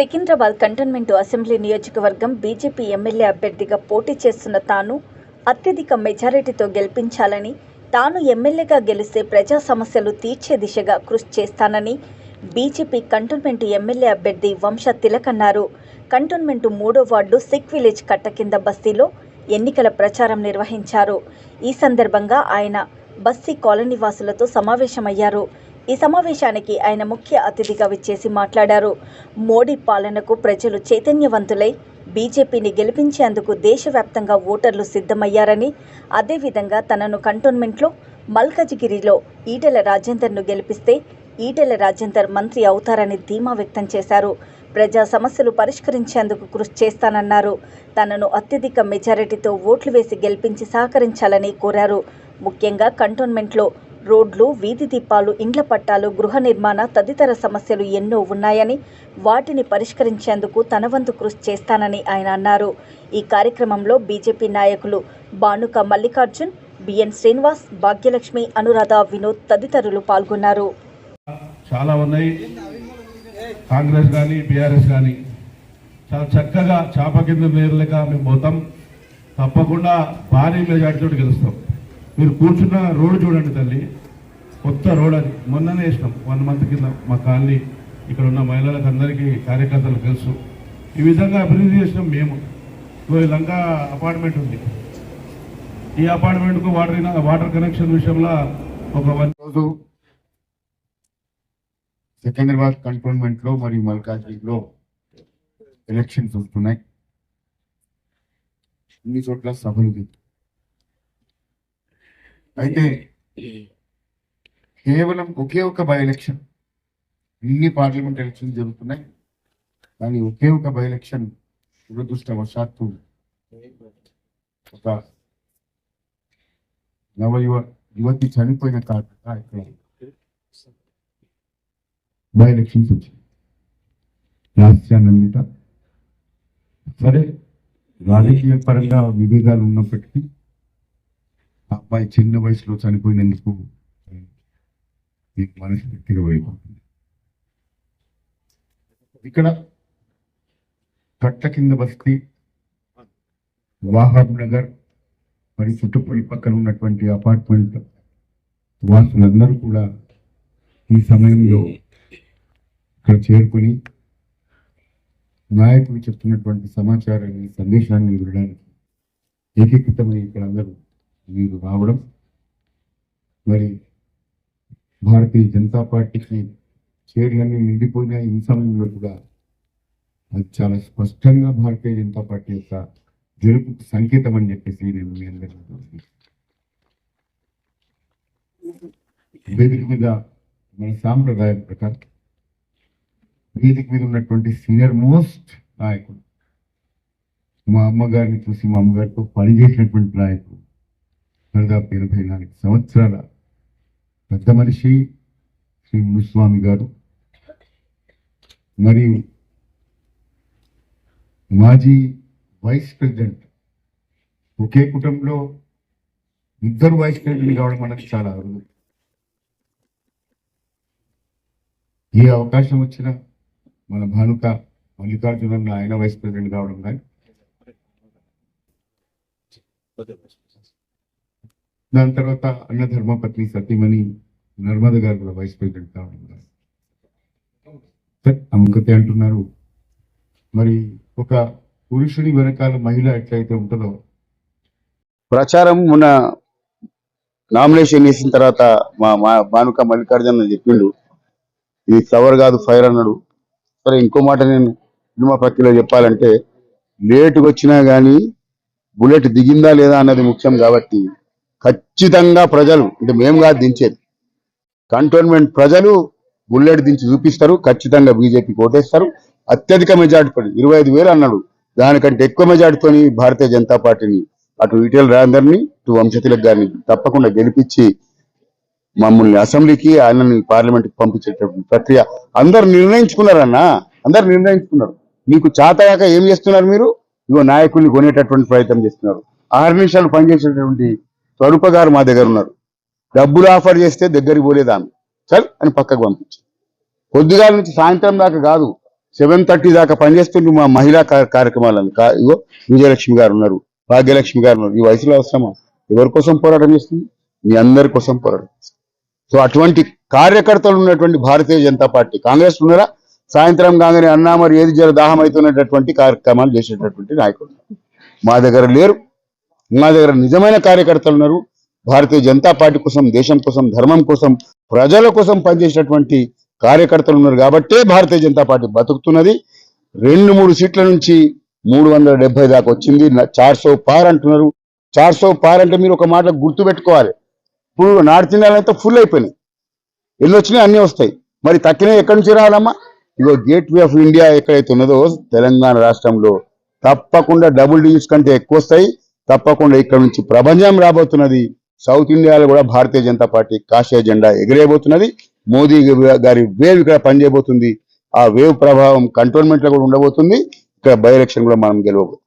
Secunderabad cantonment assembly నియోజకవర్గం BJP MLA అభ్యర్థిగా పోటీ చేస్తున్న తాను అత్యధిక మెజారిటీతో గెలిపించాలని తాను ఎమ్మెల్యేగా గెలిస్తే ప్రజా సమస్యలు తీర్చే దిశగా కృషి చేస్తానని బీజేపీ కంటోన్మెంట్ ఎమ్మెల్యే అభ్యర్థి వంశ తిలక్ అన్నారు. కంటోన్మెంట్ మూడో వార్డు సిక్ విలేజ్ కట్ట కింద బస్తీలో ఎన్నికల ప్రచారం నిర్వహించారు. ఈ సందర్భంగా ఆయన బస్తీ కాలనీ వాసులతో సమావేశమయ్యారు. ఈ సమావేశానికి ఆయన ముఖ్య అతిథిగా విచ్చేసి మాట్లాడారు. మోడీ పాలనకు ప్రజలు చైతన్యవంతులై బీజేపీని గెలిపించేందుకు దేశవ్యాప్తంగా ఓటర్లు సిద్ధమయ్యారని అదేవిధంగా తనను కంటోన్మెంట్లో మల్కజ్గిరిలో ఈటెల రాజేందర్ను గెలిపిస్తే ఈటెల రాజేందర్ మంత్రి అవుతారని ధీమా వ్యక్తం చేశారు. ప్రజా సమస్యలు పరిష్కరించేందుకు కృషి చేస్తానన్నారు. తనను అత్యధిక మెజారిటీతో ఓట్లు వేసి గెలిపించి సహకరించాలని కోరారు. ముఖ్యంగా కంటోన్మెంట్లో రోడ్లు వీధి దీపాలు ఇండ్ల పట్టాలు గృహ నిర్మాణ తదితర సమస్యలు ఎన్నో ఉన్నాయని వాటిని పరిష్కరించేందుకు తన వంతు కృషి చేస్తానని ఆయన అన్నారు. ఈ కార్యక్రమంలో బీజేపీ నాయకులు బానుక మల్లికార్జున్ బిఎన్ శ్రీనివాస్ భాగ్యలక్ష్మి అనురాధ వినోద్ తదితరులు పాల్గొన్నారు. చాలా ఉన్నాయి. కాంగ్రెస్ కానీ బీఆర్ఎస్ కానీ చాలా చక్కగా చాప కింద నేర్లేక మేము పోతాం. తప్పకుండా భారీ మెజార్టీతో గెలుస్తాం. మీరు కూర్చున్న రోడ్డు చూడండి తల్లి. కొత్త రోడ్ అది. మొన్ననే వేసినాం. వన్ మంత్ కింద మా కాలనీ ఇక్కడ ఉన్న మహిళలకు అందరికీ కార్యకర్తలకు తెలుసు. ఈ విధంగా అభివృద్ధి చేసినాం మేము. ఈ లంక అపార్ట్మెంట్ ఉంది. ఈ అపార్ట్మెంట్కు వాటర్ వాటర్ కనెక్షన్ విషయంలో ఒక వన్ రోజు సికింద్రాబాద్ కంటోన్మెంట్లో మరియు మల్కాజ్గిరిలో ఎలక్షన్స్ వస్తున్నాయి. అన్ని చోట్ల సభలు అయితే కేవలం ఒకే ఒక బై ఎలక్షన్ ఇన్ని పార్లమెంట్ ఎలక్షన్ జరుగుతున్నాయి. కానీ ఒకే ఒక బై ఎలక్షన్ దురదృష్టవశాత్తు ఒక నవ యువ యువతి చనిపోయిన కారణంగా ఇక్కడ బై ఎలక్షన్స్ వచ్చాయి సరే రాజకీయ పరంగా విభేదాలు ఉన్నప్పటికీ అబ్బాయి చిన్న వయసులో చనిపోయినందుకు మీకు మనస్ఫూర్తిగా ఇక్కడ కట్ట కింద బస్తీ వాహాబ్ నగర్ మరి చుట్టుపక్కల పక్కన ఉన్నటువంటి అపార్ట్మెంట్ వాసులందరూ కూడా ఈ సమయంలో ఇక్కడ చేరుకుని నాయకులు చెప్తున్నటువంటి సమాచారాన్ని సందేశాన్ని వినడానికి ఏకీకృతమై ఇక్కడ అందరూ మీరు రావడం. మరి భారతీయ జనతా పార్టీకి చేరులన్నీ నిండిపోయిన ఈ సమయంలో కూడా అది చాలా స్పష్టంగా భారతీయ జనతా పార్టీ యొక్క గెలుపుకు సంకేతం అని చెప్పేసి నేను మీ అందరికీ వేదిక మీద మన సాంప్రదాయం ప్రకారం వేదిక మీద ఉన్నటువంటి సీనియర్ మోస్ట్ నాయకుడు మా అమ్మగారిని చూసి మా అమ్మగారితో పనిచేసినటువంటి నాయకుడు దాదాపు ఎనభై నాలుగు సంవత్సరాల పెద్ద మనిషి శ్రీ మునిస్వామి గారు మరియు మాజీ వైస్ ప్రెసిడెంట్ ఒకే కుటుంబంలో ఇద్దరు వైస్ ప్రెసిడెంట్ కావడం మనకు చాలా అరుదు. ఏ అవకాశం వచ్చినా మన భానుక మల్లికార్జునన్న ఆయన వైస్ ప్రెసిడెంట్ కావడం కానీ దాని తర్వాత అన్న ధర్మపత్ని సతీమణి నర్మద గారు కూడా వైస్ ప్రెసిడెంట్ కావడం అమ్మకతే సరే, అంటున్నారు. మరి ఒక పురుషుడి వెనకాల మహిళ ఎట్లయితే ఉంటుందో? ప్రచారం మొన్న నామినేషన్ వేసిన తర్వాత మా మా భానుక మల్లికార్జున చెప్పిండు. ఇది ఫ్లవర్ కాదు ఫైర్ అన్నాడు. సరే ఇంకో మాట నేను సినిమా ప్రక్రియలో చెప్పాలంటే లేటుగా వచ్చినా కానీ బుల్లెట్ దిగిందా లేదా అన్నది ముఖ్యం కాబట్టి ఖచ్చితంగా ప్రజలు అంటే మేము కాదు దించేది. కంటోన్మెంట్ ప్రజలు బుల్లెట్ దించి చూపిస్తారు ఖచ్చితంగా బీజేపీకి కోటేస్తారు అత్యధిక మెజార్టీ పడి ఇరవై ఐదు వేలు అన్నాడు. దానికంటే ఎక్కువ మెజార్టీతోని భారతీయ జనతా పార్టీని అటు ఈటెల రాజేందర్ని ఇటు వంశతిలక్ గారిని తప్పకుండా గెలిపించి మమ్మల్ని అసెంబ్లీకి ఆయనని పార్లమెంట్కి పంపించేటటువంటి ప్రక్రియ అందరు నిర్ణయించుకున్నారన్నా అందరు నిర్ణయించుకున్నారు. మీకు చాతయాక ఏం చేస్తున్నారు మీరు? ఇగో నాయకుల్ని కొనేటటువంటి ప్రయత్నం చేస్తున్నారు. ఆరు నిమిషాలు పనిచేసేటటువంటి స్వరూప గారు మా దగ్గర ఉన్నారు. డబ్బులు ఆఫర్ చేస్తే దగ్గరికి పోలేదు ఆమె. చల్ అని పక్కకు పంపించి పొద్దుగాల నుంచి సాయంత్రం దాకా కాదు సెవెన్ థర్టీ దాకా పనిచేస్తుంటే మా మహిళా కార్యక్రమాలను కా- ఇగో విజయలక్ష్మి గారు ఉన్నారు భాగ్యలక్ష్మి గారు ఉన్నారు. ఈ వయసులో అవసరమా? ఎవరి కోసం పోరాటం చేస్తుంది? మీ అందరి కోసం పోరాటం సో అటువంటి కార్యకర్తలు ఉన్నటువంటి భారతీయ జనతా పార్టీ. కాంగ్రెస్ ఉన్నారా? సాయంత్రం కాగానే అన్నా మరి ఏది జర దాహం అవుతున్నటువంటి కార్యక్రమాలు చేసేటటువంటి నాయకులు. మా దగ్గర లేరు. మా దగ్గర నిజమైన కార్యకర్తలు ఉన్నారు. భారతీయ జనతా పార్టీ కోసం దేశం కోసం ధర్మం కోసం ప్రజల కోసం పనిచేసినటువంటి కార్యకర్తలు ఉన్నారు కాబట్టే భారతీయ జనతా పార్టీ బతుకుతున్నది. రెండు మూడు సీట్ల నుంచి మూడు వందల డెబ్బై దాకా వచ్చింది. చార్సో పార్ అంటున్నారు. చార్సో పార్ అంటే మీరు ఒక మాట గుర్తు పెట్టుకోవాలి. ఇప్పుడు నార్త్ ఇండియాలో ఫుల్ అయిపోయినాయి. ఎన్ని వచ్చినాయి అన్నీ వస్తాయి. మరి తక్కినవి ఎక్కడి నుంచి రావాలమ్మా? ఇగో గేట్ వే ఆఫ్ ఇండియా ఎక్కడైతే ఉన్నదో తెలంగాణ రాష్ట్రంలో తప్పకుండా డబుల్ డిజిట్స్ కంటే ఎక్కువ వస్తాయి. తప్పకుండా ఇక్కడ నుంచి ప్రపంచం రాబోతున్నది సౌత్ ఇండియాలో కూడా భారతీయ జనతా పార్టీ కాషాయ జెండా ఎగిరేయబోతున్నది. మోదీ గారి వేవ్ ఇక్కడ పనిచేయబోతుంది. ఆ వేవ్ ప్రభావం కంటోన్మెంట్లో కూడా ఉండబోతుంది. ఇక్కడ బై ఎలక్షన్ కూడా మనం గెలవబోతుంది